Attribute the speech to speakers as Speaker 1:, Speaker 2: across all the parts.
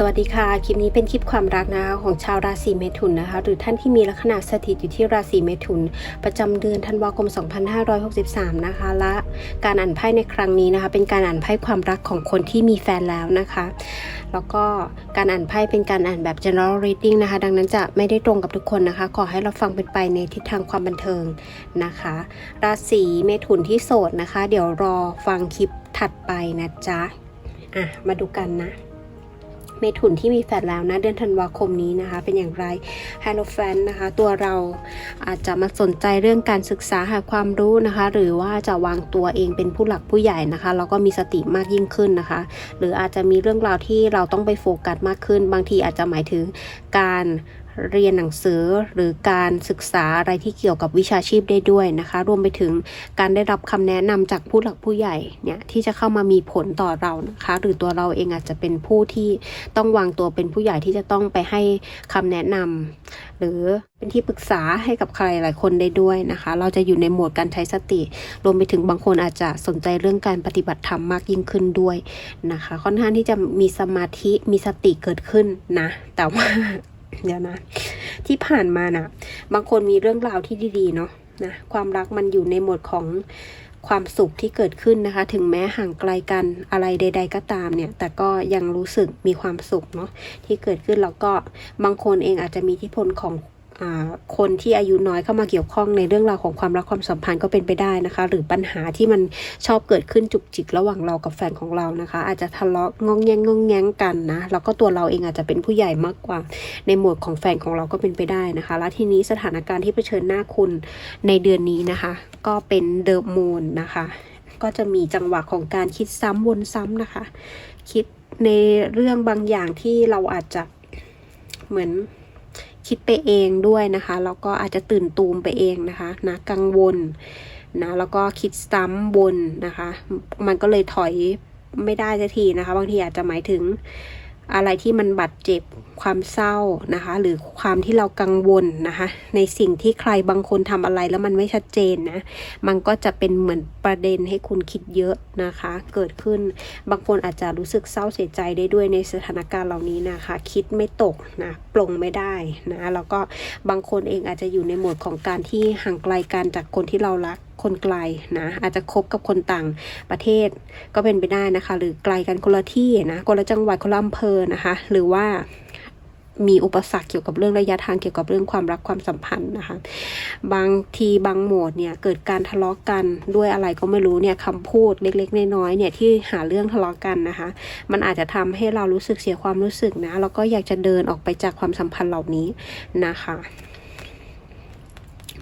Speaker 1: สวัสดีค่ะ คลิปนี้เป็นคลิปความรักนะคะของชาวราศีเมถุนนะคะ หรือท่านที่มีลัคนาสถิตอยู่ที่ราศีเมถุน ประจำเดือนธันวาคม 2563 นะคะ และการอ่านไพ่ในครั้งนี้นะคะ เป็นการอ่านไพ่ความรักของคนที่มีแฟนแล้วนะคะ แล้วก็การอ่านไพ่เป็นการอ่านแบบ general reading นะคะ ดังนั้นจะไม่ได้ตรงกับทุกคนนะคะ ขอให้เราฟังเป็นไปในทิศทางความบันเทิงนะคะ ราศีเมถุนที่โสดนะคะ เดี๋ยวรอฟังคลิปถัดไปนะจ๊ะอะมาดูกันนะ เมถุนที่มีแฟนแล้วนะเดือนธันวาคมนี้นะคะ เป็นอย่างไรไฮโลแฟนนะคะ ตัวเราอาจจะมาสนใจเรื่องการศึกษาหาความรู้นะคะ หรือว่าจะวางตัวเองเป็นผู้หลักผู้ใหญ่นะคะแล้วก็มีสติมากยิ่งขึ้นนะคะ หรืออาจจะมีเรื่องราวที่เราต้องไปโฟกัสมากขึ้น บางทีอาจจะหมายถึงการ เรียนหนังสือหรือการศึกษาอะไรที่เกี่ยวกับวิชาชีพได้ด้วยนะคะ รวมไปถึงการได้รับคำแนะนำจากผู้หลักผู้ใหญ่เนี่ยที่จะเข้ามามีผลต่อเรานะคะ หรือตัวเราเองอาจจะเป็นผู้ที่ต้องวางตัวเป็นผู้ใหญ่ที่จะต้องไปให้คำแนะนำหรือเป็นที่ปรึกษาให้กับใครหลายคนได้ด้วยนะคะ เราจะอยู่ในโหมดการใช้สติ รวมไปถึงบางคนอาจจะสนใจเรื่องการปฏิบัติธรรมมากยิ่งขึ้นด้วยนะคะ ค่อนข้างที่จะมีสมาธิมีสติเกิดขึ้นนะ แต่ว่า เดี๋ยวนะ ที่ผ่านมานะ่ะ บางคนมีเรื่องราวที่ดีๆเนาะนะความรักมันอยู่ในหมดของความสุขที่เกิดขึ้นนะคะ ถึงแม้ห่างไกลกันอะไรใด ๆ ก็ตามเนี่ย แต่ก็ยังรู้สึกมีความสุขเนาะที่เกิดขึ้นแล้วก็บางคนเองอาจจะมีที่พลของ คนที่อายุน้อยเข้ามาเกี่ยวข้องในเรื่องราวของความรักความสัมพันธ์ก็เป็นไปได้นะคะ หรือปัญหาที่มันชอบเกิดขึ้นจุกจิกระหว่างเรากับแฟนของเรานะคะ อาจจะทะเลาะงองแงงงองแงงกันนะแล้วก็ตัวเราเองอาจจะเป็นผู้ใหญ่มากกว่า ในหมวดของแฟนของเราก็เป็นไปได้นะคะ แล้วทีนี้สถานการณ์ที่เผชิญหน้าคุณในเดือนนี้นะคะ ก็เป็นเดอะมูนนะคะก็จะมีจังหวะของการคิดซ้ำวนซ้ำนะคะ คิดในเรื่องบางอย่างที่เราอาจจะเหมือน คิดไปเองด้วยนะคะ แล้วก็อาจจะตื่นตูมไปเองนะคะนะกังวลนะแล้วก็คิดซ้ำวนนะคะ มันก็เลยถอยไม่ได้สักทีนะคะ บางทีอาจจะหมายถึง อะไรที่มันบาดเจ็บความเศร้านะคะ หรือความที่เรากังวลนะคะ ในสิ่งที่ใครบางคนทำอะไรแล้วมันไม่ชัดเจนนะ มันก็จะเป็นเหมือนประเด็นให้คุณคิดเยอะนะคะ เกิดขึ้นบางคนอาจจะรู้สึกเศร้าเสียใจได้ด้วยในสถานการณ์เหล่านี้นะคะ คิดไม่ตกนะปลงไม่ได้นะแล้วก็บางคนเองอาจจะอยู่ในโหมดของการที่ห่างไกลกันจากคนที่เรารัก คนไกลนะอาจจะคบกับคนต่างประเทศก็เป็นไปได้นะคะ หรือไกลกันคนละที่นะคนละจังหวัดคนละอำเภอนะคะ หรือว่ามีอุปสรรคเกี่ยวกับเรื่องระยะทางเกี่ยวกับเรื่องความรักความสัมพันธ์นะคะ บางทีบางโหมดเนี่ยเกิดการทะเลาะกันด้วยอะไรก็ไม่รู้เนี่ยคำพูดเล็กๆน้อยๆเนี่ยที่หาเรื่องทะเลาะกันนะคะ มันอาจจะทำให้เรารู้สึกเสียความรู้สึกนะแล้วก็อยากจะเดินออกไปจากความสัมพันธ์เหล่านี้นะคะ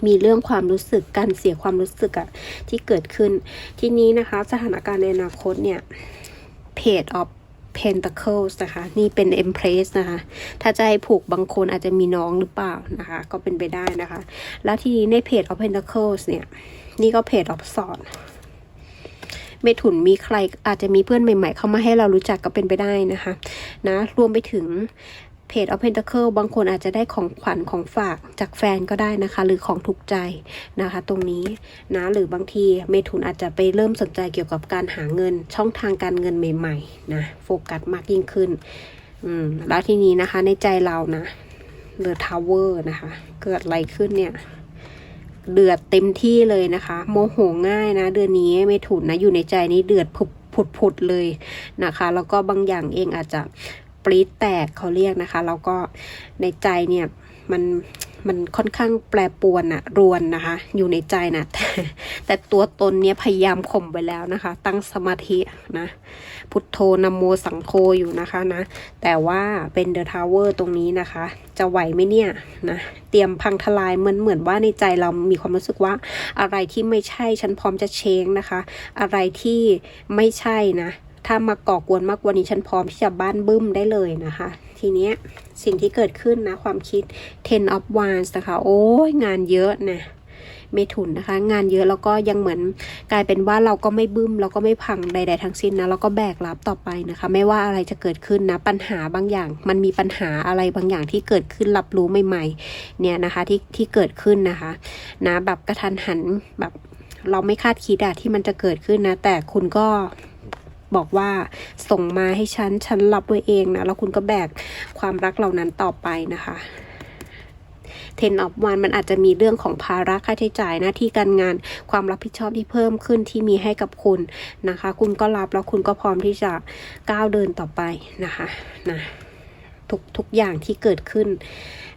Speaker 1: มีเรื่องความรู้สึกการเสียความรู้สึกอะที่เกิดขึ้น ทีนี้นะคะสถานการณ์ในอนาคตเนี่ย Page of Pentacles นะคะ นี่เป็น Empress นะคะ ถ้าจะให้ผูกบางคนอาจจะมีน้องหรือเปล่านะคะ ก็เป็นไปได้นะคะ แล้วทีนี้ใน Page of Pentacles เนี่ย นี่ก็ Page of Swords เมถุนมีใครอาจจะมีเพื่อนใหม่ ๆ เข้ามาให้เรารู้จักก็เป็นไปได้นะคะ นะ รวมไปถึง เพจ of Pentacle บางคนอาจจะได้ของขวัญของฝากจากแฟนก็ได้นะคะ หรือของถูกใจนะคะ ตรงนี้นะหรือบางทีเมถุนอาจจะไปเริ่มสนใจเกี่ยวกับการหาเงินช่องทางการเงินใหม่ๆนะโฟกัสมากยิ่งขึ้นอืมแล้วทีนี้นะคะในใจเรานะเดอะทาวเวอร์นะคะ เกิดอะไรขึ้นเนี่ยเดือดเต็มที่เลยนะคะ โมโหง่ายนะ เดือนนี้เมถุนนะอยู่ในใจนี้เดือดผุดผุดผุดเลยนะคะ แล้วก็บางอย่างเองอาจจะ ปรี๊ดแตกเขาเรียกนะคะ แล้วก็ในใจเนี่ยมันมันค่อนข้างแปรปวนอะรวนนะคะ อยู่ในใจนะแต่แต่ตัวตนเนี่ยพยายามข่มไปแล้วนะคะ ตั้งสมาธินะ พุทโธนโมสังโฆอยู่นะคะนะ แต่ว่าเป็นเดอะทาวเวอร์ตรงนี้นะคะ จะไหวไหมเนี่ยนะเตรียมพังทลายเหมือนเหมือนว่าในใจเรามีความรู้สึกว่าอะไรที่ไม่ใช่ฉันพร้อมจะเชงนะคะ อะไรที่ไม่ใช่นะ ถ้ามาก่อกวนมากกว่านี้ฉันพร้อมที่จะบ้านบึ้มได้เลยนะคะ ทีเนี้ยสิ่งที่เกิดขึ้นนะความคิด ten of wands นะคะ โอ้ยงานเยอะนะเมถุนนะคะ งานเยอะแล้วก็ยังเหมือนกลายเป็นว่าเราก็ไม่บึ้มเราก็ไม่พังใด ๆ ทั้งสิ้นนะเราก็แบกรับต่อไปนะคะ ไม่ว่าอะไรจะเกิดขึ้นนะ ปัญหาบางอย่าง มันมีปัญหาอะไรบางอย่างที่เกิดขึ้นรับรู้ใหม่ๆ เนี่ยนะคะที่ที่เกิดขึ้นนะคะ นะแบบกระทันหันแบบเราไม่คาดคิดอะที่มันจะเกิดขึ้นนะ แต่คุณก็ บอกว่าส่งมาให้ฉัน ฉันรับไว้เองนะ แล้วคุณก็แบกความรักเหล่านั้นต่อไปนะคะเทนออฟวันมันอาจจะมีเรื่องของภาระค่าใช้จ่ายหน้าที่การงานความรับผิดชอบที่เพิ่มขึ้นที่มีให้กับคุณนะคะ คุณก็รับแล้วคุณก็พร้อมที่จะก้าวเดินต่อไปนะคะนะทุกทุกอย่างที่เกิดขึ้น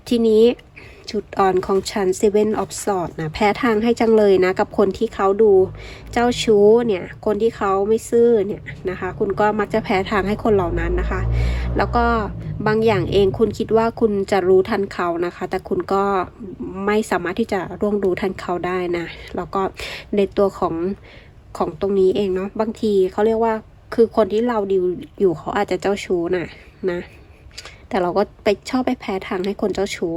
Speaker 1: ทีนี้ จุดอ่อนของฉัน Seven of Swords นะแพ้ทางให้จังเลยนะ กับคนที่เขาดูเจ้าชู้เนี่ย คนที่เขาไม่ซื่อเนี่ยนะคะ คุณก็มักจะแพ้ทางให้คนเหล่านั้นนะคะ แล้วก็บางอย่างเองคุณคิดว่าคุณจะรู้ทันเขานะคะ แต่คุณก็ไม่สามารถที่จะร่วงรู้ทันเขาได้นะ แล้วก็ในตัวของของตรงนี้เองเนาะบางทีเขาเรียกว่าคือคนที่เราดิวอยู่เขาอาจจะเจ้าชู้นะนะ แต่เราก็ไปชอบไปแพ้ทางให้คนเจ้าชู้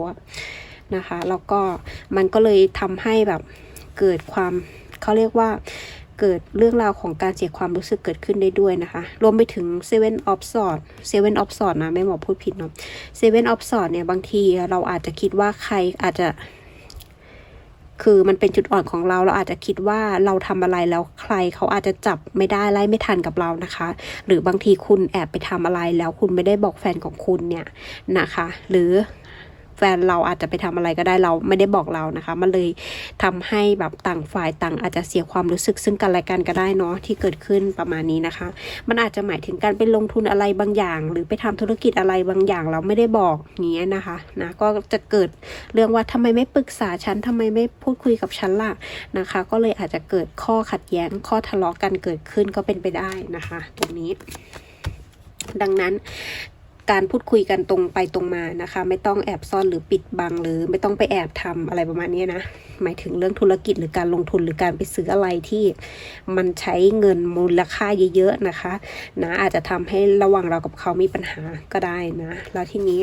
Speaker 1: นะคะแล้วก็มันก็เลยทำให้แบบเกิดความเขาเรียกว่าเกิดเรื่องราวของการเสียความรู้สึกเกิดขึ้นได้ด้วยนะคะ รวมไปถึง Seven of Swords Seven of Swords นะไม่หมอพูดผิดเนาะ Seven of Swords เนี่ยบางทีเราอาจจะคิดว่าใครอาจจะ คือมันเป็นจุดอ่อนของเรา เราอาจจะคิดว่าเราทำอะไรแล้วใครเขาอาจจะจับไม่ได้ไล่ไม่ทันกับเรานะคะ หรือบางทีคุณแอบไปทำอะไรแล้วคุณไม่ได้บอกแฟนของคุณเนี่ยนะคะ หรือ ฟนเราอาจจะไปทำอะไรก็ได้เราไม่ได้บอกเรานะคะ มันเลยทำให้แบบต่างฝ่ายต่างอาจจะเสียความรู้สึกซึ่งกันและกันก็ได้เนาะที่เกิดขึ้นประมาณนี้นะคะ มันอาจจะหมายถึงการไปลงทุนอะไรบางอย่าง หรือไปทำธุรกิจอะไรบางอย่างเราไม่ได้บอกงเงี้ยนะคะนะก็จะเกิดเรื่องว่าทำไมไม่ปรึกษาฉันทำไมไม่พูดคุยกับฉันล่ะนะคะ ก็เลยอาจจะเกิดข้อขัดแย้งข้อทะเลาะกันเกิดขึ้นก็เป็นไปได้นะคะ ตรงนี้ดังนั้น การพูดคุยกันตรงไปตรงมานะคะ ไม่ต้องแอบซ่อนหรือปิดบังหรือไม่ต้องไปแอบทำอะไรประมาณนี้นะ หมายถึงเรื่องธุรกิจหรือการลงทุนหรือการไปซื้ออะไรที่มันใช้เงินมูลค่าเยอะๆนะคะนะอาจจะทำให้ระหว่างเรากับเขามีปัญหาก็ได้นะ แล้วทีนี้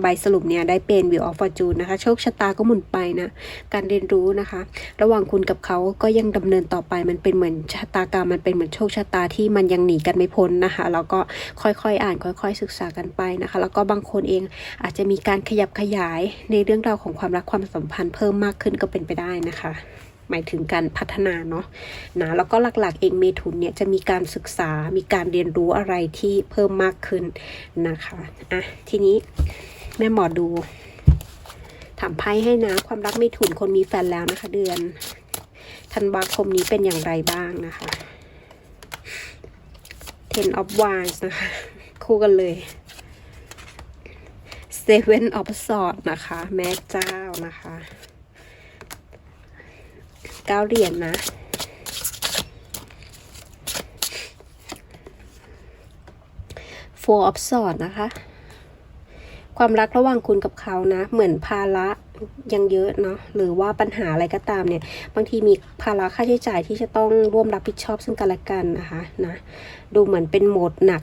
Speaker 1: ใบสรุปเนี่ยได้เป็น Wheel of Fortune นะคะ โชคชะตาก็หมุนไปนะ การเรียนรู้นะคะ ระหว่างคุณกับเขาก็ยังดำเนินต่อไปมันเป็นเหมือนชะตากรรมมันเป็นเหมือนโชคชะตาที่มันยังหนีกันไม่พ้นนะคะแล้วก็ค่อยๆ อ่านค่อย ๆ ศึกษากันไปนะคะ แล้วก็บางคนเองอาจจะมีการขยับขยายในเรื่องราวของความรักความสัมพันธ์เพิ่มมากขึ้นก็เป็นไปได้นะคะ หมายถึงการพัฒนาเนาะนะแล้วก็หลักๆ เองเมทุนเนี่ยจะมีการศึกษา มีการเรียนรู้อะไรที่เพิ่มมากขึ้นนะคะอะทีนี้แม่หมอดูถามไพ่ให้นะความรักเมถุนคนมีแฟนแล้วนะคะ เดือนธันวาคมนี้เป็นอย่างไรบ้างนะคะ Ten of Wands นะคะ คู่กันเลย Seven of Swords นะคะ แม่เจ้านะคะเก้าเหรียญนะ Four of Swords นะคะ ความรักระหว่างคุณกับเขานะ เหมือนภาระยังเยอะเนาะหรือว่าปัญหาอะไรก็ตามเนี่ย บางทีมีภาระค่าใช้จ่ายที่จะต้องร่วมรับผิดชอบซึ่งกันและกันนะคะนะ ดูเหมือนเป็นโหมดหนัก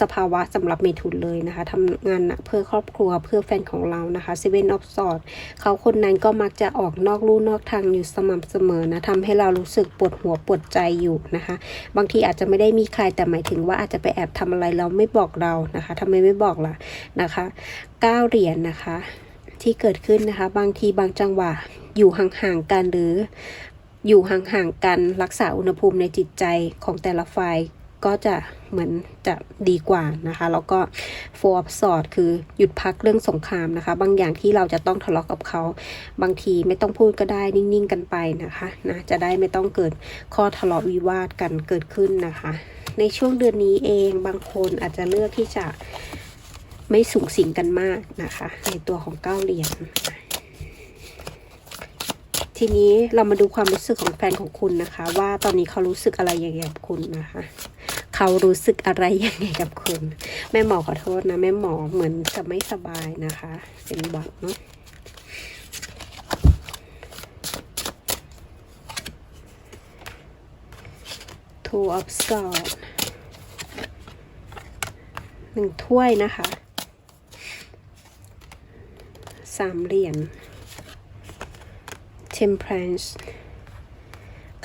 Speaker 1: สภาวะสำหรับเมทุนเลยนะคะทำงานนักเพื่อครอบครัวเพื่อแฟนของเรานะคะเซเว่นออฟสอดเขาคนนั้นก็มักจะออกนอกลู่นอกทางอยู่สม่ำเสมอนะทำให้เรารู้สึกปวดหัวปวดใจอยู่นะคะ บางทีอาจจะไม่ได้มีใครแต่หมายถึงว่าอาจจะไปแอบทำอะไรเราไม่บอกเรานะคะทำไมไม่บอกล่ะนะคะก้าเหรียญนะคะ ที่เกิดขึ้นนะคะ บางทีบางจังหวะอยู่ห่างๆกันหรืออยู่ห่างๆกันรักษาอุณหภูมิในจิตใจของแต่ละฝ่าย ก็จะเหมือนจะดีกว่านะคะ แล้วก็ four of swords คือหยุดพักเรื่องสงครามนะคะ บางอย่างที่เราจะต้องทะเลาะกับเขา บางทีไม่ต้องพูดก็ได้นิ่งๆกันไปนะคะนะจะได้ไม่ต้องเกิดข้อทะเลาะวิวาทกันเกิดขึ้นนะคะ ในช่วงเดือนนี้เองบางคนอาจจะเลือกที่จะไม่สูงสิงกันมากนะคะ ในตัวของเก้าเหรียญทีนี้เรามาดูความรู้สึกของแฟนของคุณนะคะ ว่าตอนนี้เขารู้สึกอะไรอยังไงกับคุณนะคะ เขารู้สึกอะไรยังไงกับคุณ แม่หมอขอโทษนะ แม่หมอเหมือนจะไม่สบายนะคะ เป็นหวัดเนาะทูออฟสกอร์หนึ่งถ้วยนะคะสามเหรียญ temperance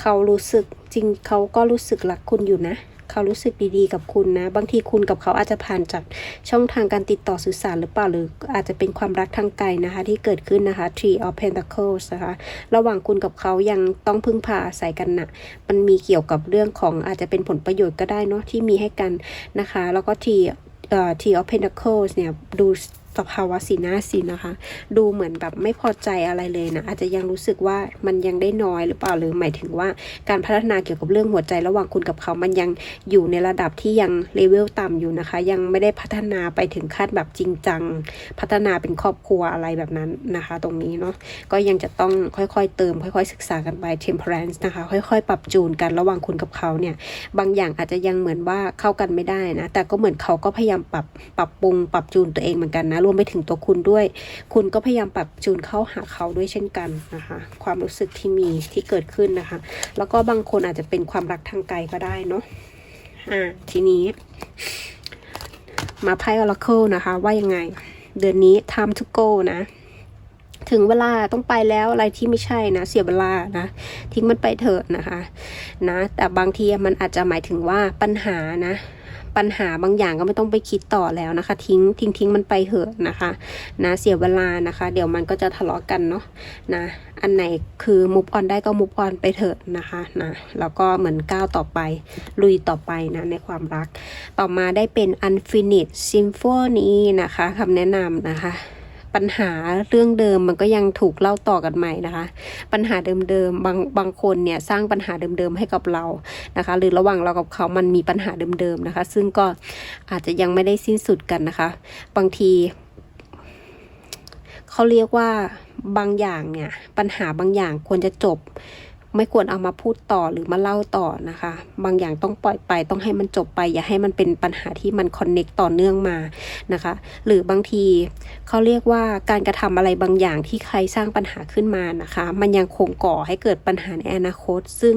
Speaker 1: เขารู้สึกจริงเขาก็รู้สึกรักคุณอยู่นะ เขารู้สึกดีๆกับคุณนะ บางทีคุณกับเขาอาจจะผ่านจากช่องทางการติดต่อสื่อสารหรือเปล่าหรืออาจจะเป็นความรักทางไกลนะคะ ที่เกิดขึ้นนะคะ Tree of Pentacles นะคะ ระหว่างคุณกับเขายังต้องพึ่งพาอาศัยกันนะมันมีเกี่ยวกับเรื่องของอาจจะเป็นผลประโยชน์ก็ได้เนาะที่มีให้กันนะคะ แล้วก็ Three เอ่อ Tree of Pentacles เนี่ยดู ภาวะสีหน้าสินะคะ ดูเหมือนแบบไม่พอใจอะไรเลยนะ อาจจะยังรู้สึกว่ามันยังได้น้อยหรือเปล่าหรือหมายถึงว่าการพัฒนาเกี่ยวกับเรื่องหัวใจระหว่างคุณกับเขา มันยังอยู่ในระดับที่ยังเลเวลต่ำอยู่นะคะ ยังไม่ได้พัฒนาไปถึงขั้นแบบจริงจัง พัฒนาเป็นครอบครัวอะไรแบบนั้นนะคะ ตรงนี้เนาะก็ยังจะต้องค่อยๆ เติม ค่อยๆ ศึกษากันไป temperance นะคะ ค่อยๆ ปรับจูนกันระหว่างคุณกับเขาเนี่ย บางอย่างอาจจะยังเหมือนว่าเข้ากันไม่ได้นะ แต่ก็เหมือนเขาก็พยายามปรับปรับปรุงปรับจูนตัวเองเหมือนกันนะรวมไปถึงตัวคุณด้วย คุณก็พยายามปรับจูนเข้าหาเขาด้วยเช่นกันนะคะ ความรู้สึกที่มีที่เกิดขึ้นนะคะ แล้วก็บางคนอาจจะเป็นความรักทางไกลก็ได้เนาะอ่าทีนี้ มาไพ่ Oracle นะคะ ว่ายังไง เดือนนี้ time to go นะถึงเวลาต้องไปแล้วอะไรที่ไม่ใช่นะ เสียเวลานะ ทิ้งมันไปเถอะนะคะ นะ แต่บางทีมันอาจจะหมายถึงว่าปัญหานะ ปัญหาบางอย่างก็ไม่ต้องไปคิดต่อแล้วนะคะ ทิ้งทิ้งทิ้งมันไปเถอะนะคะ นะเสียเวลานะคะ เดี๋ยวมันก็จะทะเลาะกันเนาะนะอันไหนคือมุฟออนได้ก็มุฟออนไปเถอะนะคะนะแล้วก็เหมือนก้าวต่อไป ลุยต่อไปนะในความรัก ต่อมาได้เป็น Unfinished Symphony นะคะคำแนะนำนะคะ ปัญหาเรื่องเดิมมันก็ยังถูกเล่าต่อกันใหม่นะคะ ปัญหาเดิมๆบางบางคนเนี่ยสร้างปัญหาเดิมๆให้กับเรานะคะ หรือระหว่างเรากับเขามันมีปัญหาเดิมๆนะคะ ซึ่งก็อาจจะยังไม่ได้สิ้นสุดกันนะคะ บางทีเขาเรียกว่าบางอย่างเนี่ยปัญหาบางอย่างควรจะจบ ไม่ควรเอามาพูดต่อหรือมาเล่าต่อนะคะ บางอย่างต้องปล่อยไปต้องให้มันจบไป อย่าให้มันเป็นปัญหาที่มันคอนเน็กต่อเนื่องมานะคะ หรือบางทีเขาเรียกว่าการกระทำอะไรบางอย่างที่ใครสร้างปัญหาขึ้นมานะคะ มันยังคงก่อให้เกิดปัญหาในอนาคต ซึ่ง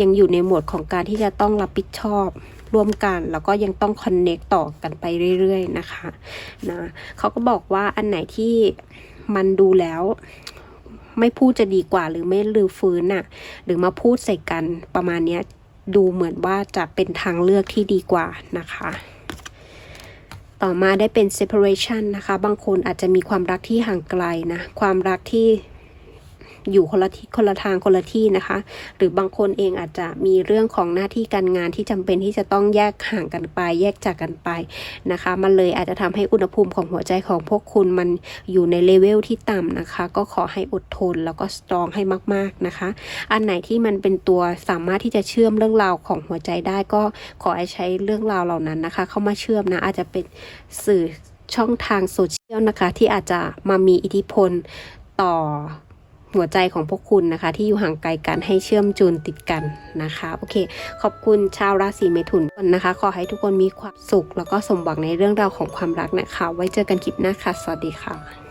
Speaker 1: ยังอยู่ในหมวดของการที่จะต้องรับผิดชอบร่วมกันแล้วก็ยังต้องคอนเน็กต่อกันไปเรื่อยๆนะคะนะเขาก็บอกว่าอันไหนที่มันดูแล้ว ไม่พูดจะดีกว่า หรือไม่ลือฟื้นน่ะ หรือมาพูดใส่กันประมาณเนี้ยดูเหมือนว่าจะเป็นทางเลือกที่ดีกว่านะคะ ต่อมาได้เป็น separation นะคะ บางคนอาจจะมีความรักที่ห่างไกลนะ ความรักที่ อยู่คนละที่คนละทางคนละที่นะคะ หรือบางคนเองอาจจะมีเรื่องของหน้าที่การงานที่จำเป็นที่จะต้องแยกห่างกันไป แยกจากกันไปนะคะ มันเลยอาจจะทำให้อุณหภูมิของหัวใจของพวกคุณมันอยู่ในเลเวลที่ต่ำนะคะ ก็ขอให้อดทนแล้วก็สตรองให้มาก ๆนะคะ อันไหนที่มันเป็นตัวสามารถที่จะเชื่อมเรื่องราวของหัวใจได้ก็ขอให้ใช้เรื่องราวเหล่านั้นนะคะ เข้ามาเชื่อมนะอาจจะเป็นสื่อช่องทางโซเชียลนะคะ ที่อาจจะมามีอิทธิพลต่อ หัวใจของพวกคุณนะคะ ที่อยู่ห่างไกลกันให้เชื่อมจูนติดกันนะคะ โอเค ขอบคุณชาวราศีเมถุนนะคะ ขอให้ทุกคนมีความสุข แล้วก็สมหวังในเรื่องราวของความรักนะคะ ไว้เจอกันคลิปหน้าค่ะ สวัสดีค่ะ